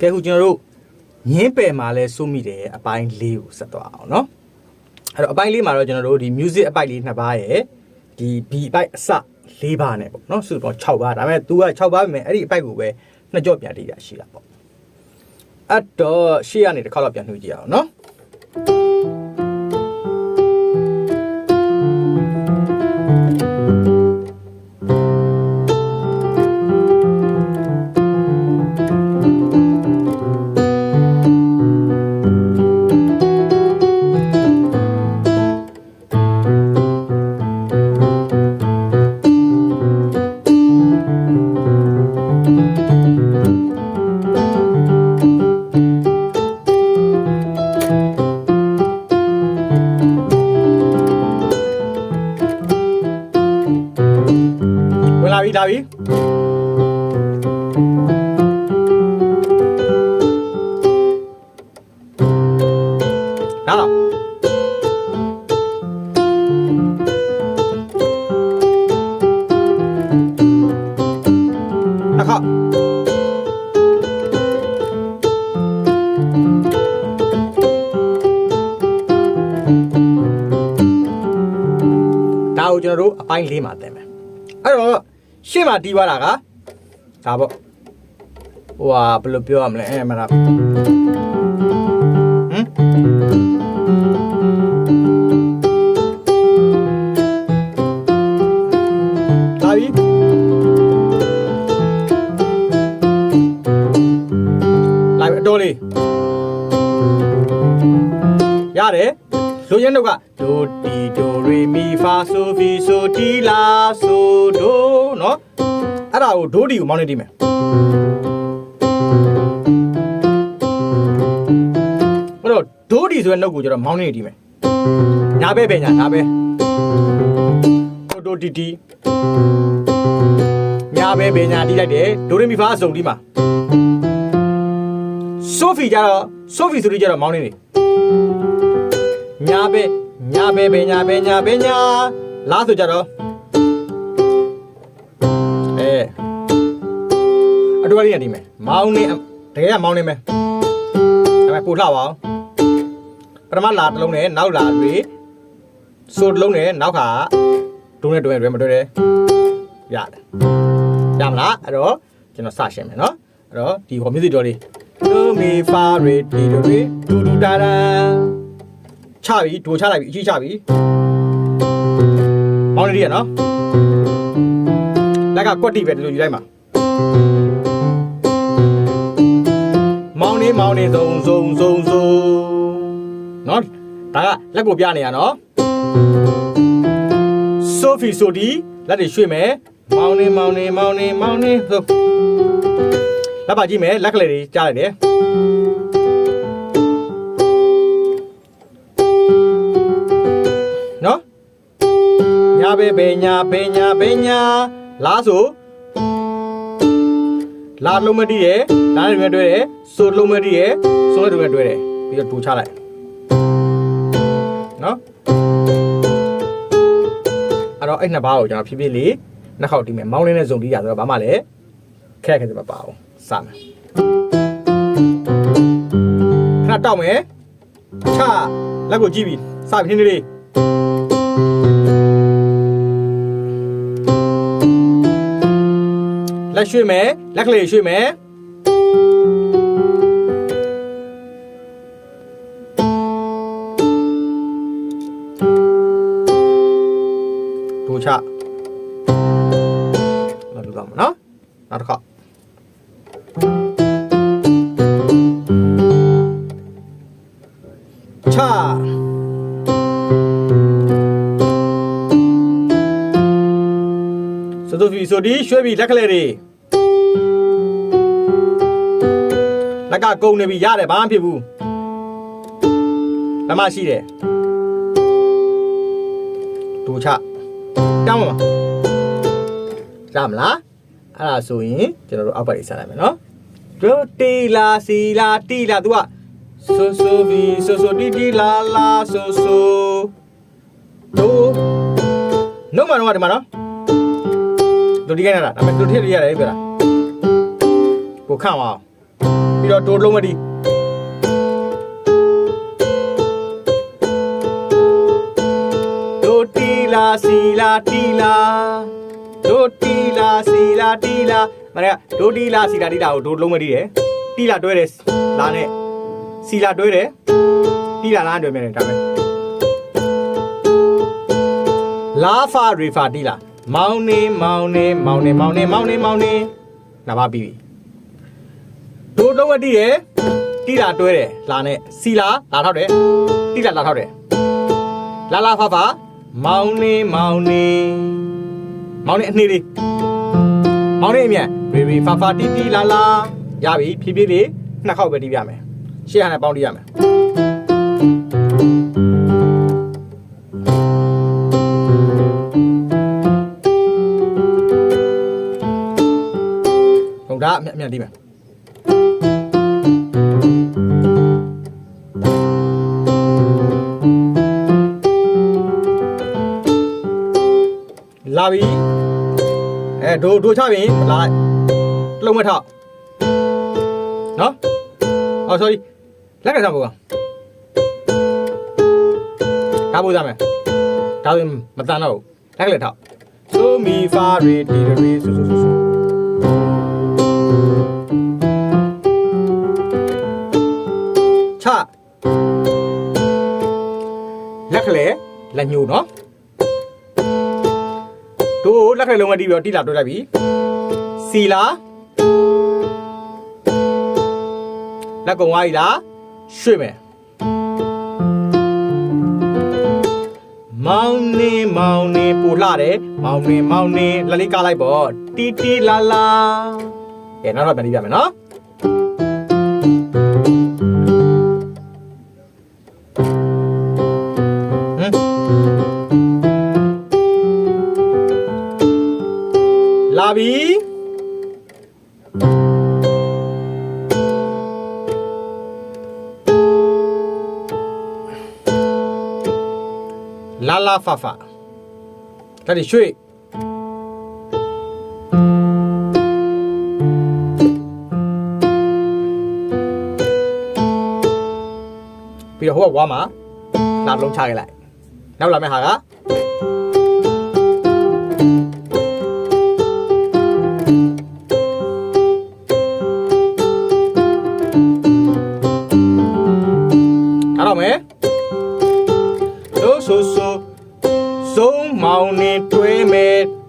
ကဲခုကျွန်တော်တို့ညင်းပယ်မှာလဲစိုးမိတယ်အပိုင်း၄ကိုဆက်သွားအောင်เนาะအဲ့တော့အပိုင်း၄မှာတော့ကျွန်တော်တို့ဒီ music အပိုင်းလေးနှစ်ပါးရယ်ဒီ B အပိုင်းအစ၄ပါးနဲ့ပေါ့เนาะစုစုပေါင်း6ပါးဒါပေမဲ့ तू က6ပါးပဲမယ်အဲ့ဒီအပိုင်းကိုပဲနှစ်ကြော့ပြန်တည်ရရှိတာပေါ့အဲ့တော့ရှေ့ကနေတစ်ခါတော့ပြန်နှုတ်ကြည့်အောင်เนาะ ပြီလာပြီလာတော့တစ်ခါဒါကိုကျွန်တော်တို့အပိုင်း၄မှာတင်မယ်အဲ့တော့ ရှေ့မှာတီးသွားတာကဒါပေါ့ဟိုဟာဘယ်လိုပြောရမလဲအဲမလားဟမ်ဒါပြီလိုက်အတော်လေးရတယ်လူရင်းတို့ကဒိုတီဒိုရီမီဖာဆိုဖီဆိုတီလာဆိုဒို ကိုဒိုဒီကိုမောင်းနေတိမယ်အဲ့တော့ဒိုဒီဆိုတဲ့နှုတ်ကိုကျတော့မောင်းနေတိမယ်ညာဘဲပဲညာညာဘဲဒိုဒိုတီတီညာဘဲပဲညာတီးလိုက်တယ်ဒိုရီမီဖာအစုံတီးမှာဆိုဖီကျတော့ဆိုဖီဆိုပြီးကျတော့မောင်းနေတယ်ညာပဲညာပဲပဲညာပဲညာပဲညာလားဆိုကြတော့ တူလေးရဒီမယ်မောင်းနေတကယ်ကမောင်းနေမယ်ဒါပေမဲ့ပို့လှပါအောင်ပထမလာတစ်လုံးနဲ့နောက်လာတွေဆိုတစ်လုံးနဲ့နောက်ခါဒုံးနဲ့တွဲတွဲမတွဲတယ်ရတယ်ရမလားအဲ့တော့ကျွန်တော်စရှင်းမယ်နော်အဲ့တော့ဒီဟော music တော်လေးဒိုမီဖာရီတီဒိုရီဒူဒူဒါဒါချပြီဒိုချလိုက်ပြီအကြီးချပြီမောင်းနေရနော်လက်ကကွက်တိပဲဒီလိုယူလိုက်မှာ မောင်းနေမောင်းနေစုံစုံစုံစုံနော်ဒါကလက်ကိုပြနေရနော်ဆိုဖီဆိုဒီလက်တွေရွှေ့မယ်မောင်းနေမောင်းနေမောင်းနေမောင်းနေဆိုလက်ပါကြည့်မယ်လက်ကလေးတွေကြားလိုက်တယ်နော်ညာပဲပဲညာပဲညာပဲညာလားဆို လာလုံးမတီးရယ်လာနဲ့တွဲတွဲတယ်ဆိုလုံးမတီးရယ်ဆိုနဲ့တွဲတွဲတယ်ပြီးတော့ဒူချလိုက်နော်အဲ့တော့အဲ့နှစ်ပါးကိုကျွန်တော်ဖြည်းဖြည်းလေးနှစ်ခေါက်တီးမယ်မောင်းလေးနဲ့ဇုံတီးရဆိုတော့ဘာမှလည်းခက်ခဲတယ်မပါအောင်စမယ်ခဏတောက်မယ်ချလက်ကိုကြည့်ပြီးစပြီနေလေး လက်ရွှေ့မယ်လက်ကလေးရွှေ့မယ်ဒိုချနောက်တစ်ခါမနော်နောက်တစ်ခါချစတိုဖီဆိုဒီရွှေ့ပြီလက်ကလေးတွေ က်ကကုံနေပြီရတယ်ဘာမှဖြစ်ဘူးဓမ္မရှိတယ်ဒူချတောင်းပါရမလားအဲ့ဒါဆိုရင်ကျွန်တော်တို့အောက်ဘက်ကြီးဆက်လိုက်မယ်နော်ဒိုတီလာစီလာတီလာ तू ကဆိုဆိုဘီဆိုဆိုတီတီလာလာဆိုဆိုဒိုနှုတ်မှာတော့ဒီမှာနော်ဒိုဒီကနေလားဒါပေမဲ့ဒိုထည့်ရရတယ်ပြောတာကိုခန့်ပါအောင် ပြီးတော့ဒိုလုံးမတီဒိုတီလာစီလာတီလာဒိုတီလာစီလာတီလာမနေ့ကဒိုတီလာစီလာတီလာကိုဒိုလုံးမတီရယ်တီလာတွဲတယ်လာနဲ့စီလာတွဲတယ်တီလာလားတွဲမယ်ဒါပဲလာဖာရီဖာတီလာမောင်နေမောင်နေမောင်နေမောင်နေမောင်နေမောင်နေနာပါပြီ ဒိုလုံးမတီရယ်တီလာတွဲတယ်လာနဲ့စီလာလာထောက်တယ်တီလာလာထောက်တယ်လာလာဖာဖာမောင်နေမောင်နေမောင်နေအနှေးလေးမောင်နေအမြန်ရီရီဖာဖာတီတီလာလာရပြီဖြည်းဖြည်းလေးနှစ်ခေါက်ပဲတီးပြမယ်ရှေ့ဟာနဲ့ပေါင်းတီးရမယ်ဟုတ်ဒါအမြန်အမြန်တီးမယ် လာပြီအဲဒိုဒိုချပြီလာလိုက်လုံးမထောက်နော်အော် sorry လက်ကစားဖို့ကဒါပို့ကြမယ်ဒါဆိုရင်မတန်တော့ဘူးလက်ကလည်းထောက်ဆိုမီဖာရီတီရီဆူဆူဆူဆူချလက်ကလည်းလက်ညိုနော် တို့လက်ကလည်းလုံးဝတီးပြီးတော့တီလာတွေ့လိုက်ပြီစီလာလက်ကုံဝါးကြီးလားရွှေ့မယ်မောင်နေမောင်နေပူလှတယ်မောင်နေမောင်နေလက်လေးကားလိုက်ပေါ့တီတီလာလာကဲနောက်တော့ပြန်ပြီးပြမယ်နော် လာလာဖာဖာဒါဒီရွှေ့ပြီးတော့ဟိုကဝါမှာလာလုံးချခဲ့လိုက်နောက်လာမယ့်ဟာက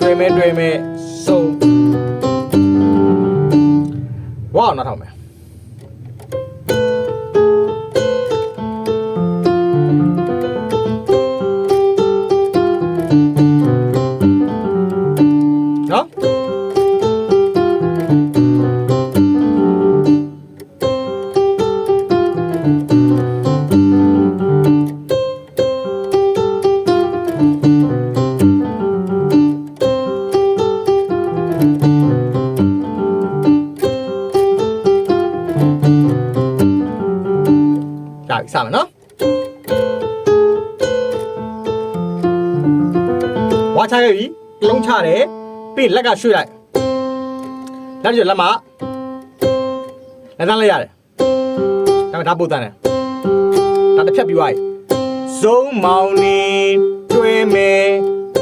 တွေးမယ်တွေးမယ်စုံဝါနောက်ထောင်မယ် စမယ်နော်ဝါချခဲ့ပြီတစ်လုံးချတယ်ပြီးလက်ကရွှေ့လိုက်လက်ကျလက်မလက်သားလိုက်ရတယ်ဒါပေမဲ့ဒါပို့တန်းတယ်ဒါတစ်ဖြတ်ပြီးသွားပြီဇုံမောင်နေတွဲမယ်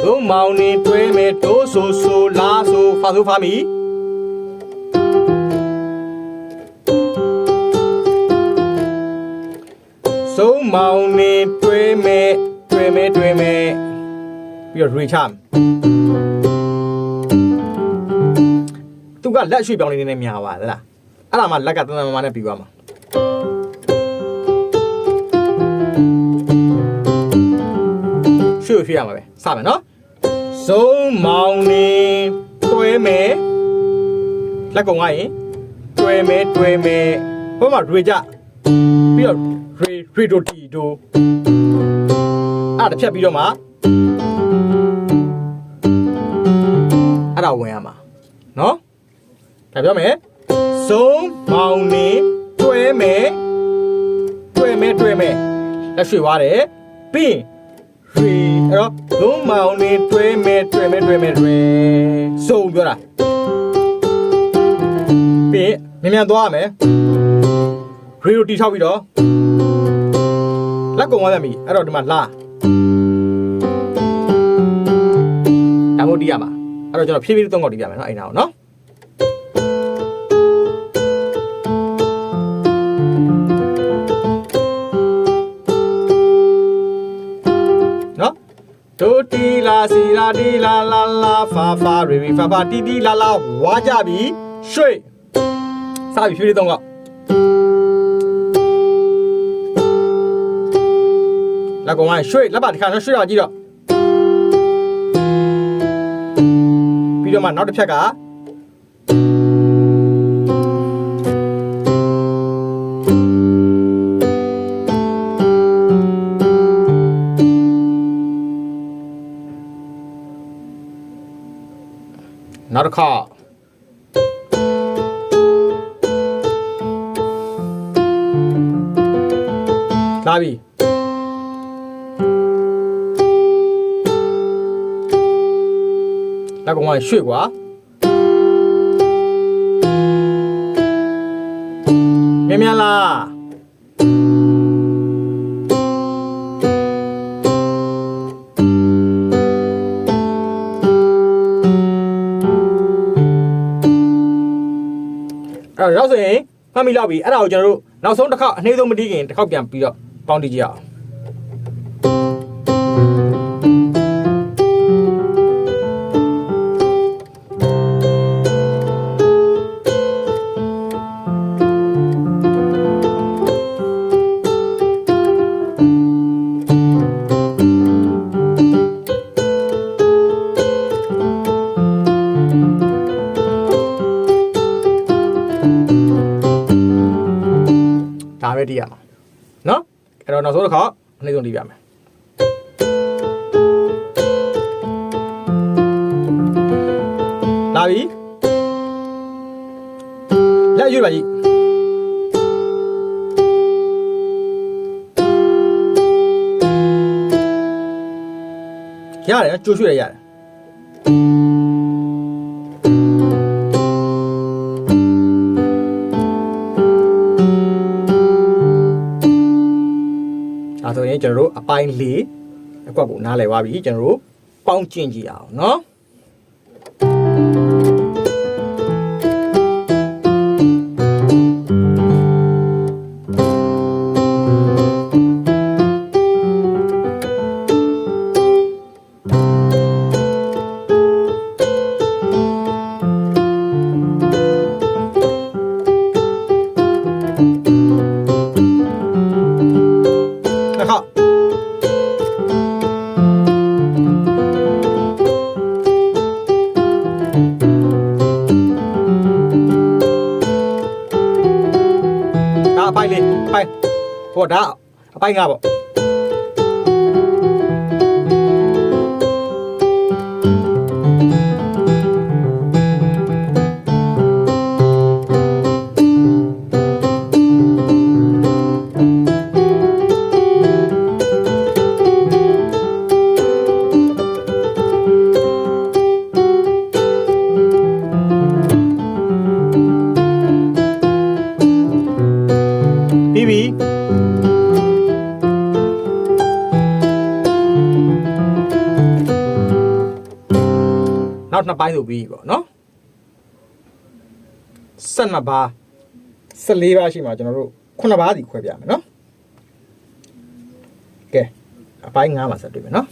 ဇုံမောင်နေတွဲမယ်တိုးဆိုဆိုလာဆိုဖာဆိုဖာမီ စုံမောင်နေတွေးမဲ့တွေးမဲ့တွေးမဲ့ပြီးတော့ရေချမ်းသူကလက်ရွှေ့ပြောင်းလေးနေများပါသလားအဲ့ဒါမှလက်ကတန်တန်မာမာနဲ့ပြီးသွားမှာရွှေ့ရွှေ့ရမှာပဲစမယ်နော်စုံမောင်နေတွေးမဲ့လက်ကုံကရင်တွေးမဲ့တွေးမဲ့ဟိုမှာရေချပြီးတော့ ရေရေတိုတီတိုအဲ့ဒါတစ်ဖြတ်ပြီးတော့မှအဲ့ဒါဝင်ရမှာနော်ဒါပြောမယ်စုံမောင်နေတွဲမယ်တွဲမယ်တွဲမယ်လက်ရွှေ့သွားတယ်ပြီးရေအဲ့တော့စုံမောင်နေတွဲမယ်တွဲမယ်တွဲမယ်တွဲစုံပြောတာပြီးမြန်မြန်သွားရမယ်ရေကိုတီထောက်ပြီးတော့ လက်ကုံသွားရမည်အဲ့တော့ဒီမှာလာဒါမို့တီးရမှာအဲ့တော့ကျွန်တော်ဖြည်းဖြည်းသုံးကောက်တီးပြမယ်နော်အိမ်နာကိုနော်နော်ဒိုတီလာစီလာတီလာလာလာဖာဖာရီရီဖာဖာတီတီလာလာဝါကြပြီရွှေ့စပြီဖြည်းဖြည်းသုံးကောက် လက်ကောင်ကရွှေ့လက်ပါတစ်ခါတော့ရွှေ့တော့ကြည့်တော့ပြီးတော့မှနောက်တစ်ဖြက်ကနောက်တစ်ခါလာပြီ က်ကောင်ကရွှေ့ကွာမြန်မြန်လာအဲ့တော့ရောက်ဆိုရင်မှတ်မိလောက်ပြီအဲ့ဒါကိုကျွန်တော်တို့နောက်ဆုံးတစ်ခေါက်အနည်းဆုံးမတီးခင်တစ်ခေါက်ပြန်ပြီးတော့ပေါင်းတီးကြည့်အောင် ပဲတီးရအောင်နော်အဲ့တော့နောက်ဆုံးတစ်ခေါက်အနည်းဆုံးတီးပြမယ်လာပြီလက်ရွေးပါကြီးရတယ်နော်ကြိုးရွှေ့ရရတယ် ကျွန်တော်တို့အပိုင်း၄အကွက်ကိုနားလည်သွားပြီကျွန်တော်တို့ပေါင်းကျင့်ကြည့်အောင်နော် အပိုင်းလေးအပိုင်းဟိုဒါအပိုင်းငါပေါ့ပြီး 12ပိုင်းဆိုပြီးပေါ့နော်12ပါး14ပါးရှိမှာကျွန်တော်တို့9ပါးစီခွဲပြမယ်နော်ကဲအပိုင်း9မှာဆက်တွေ့မယ်နော်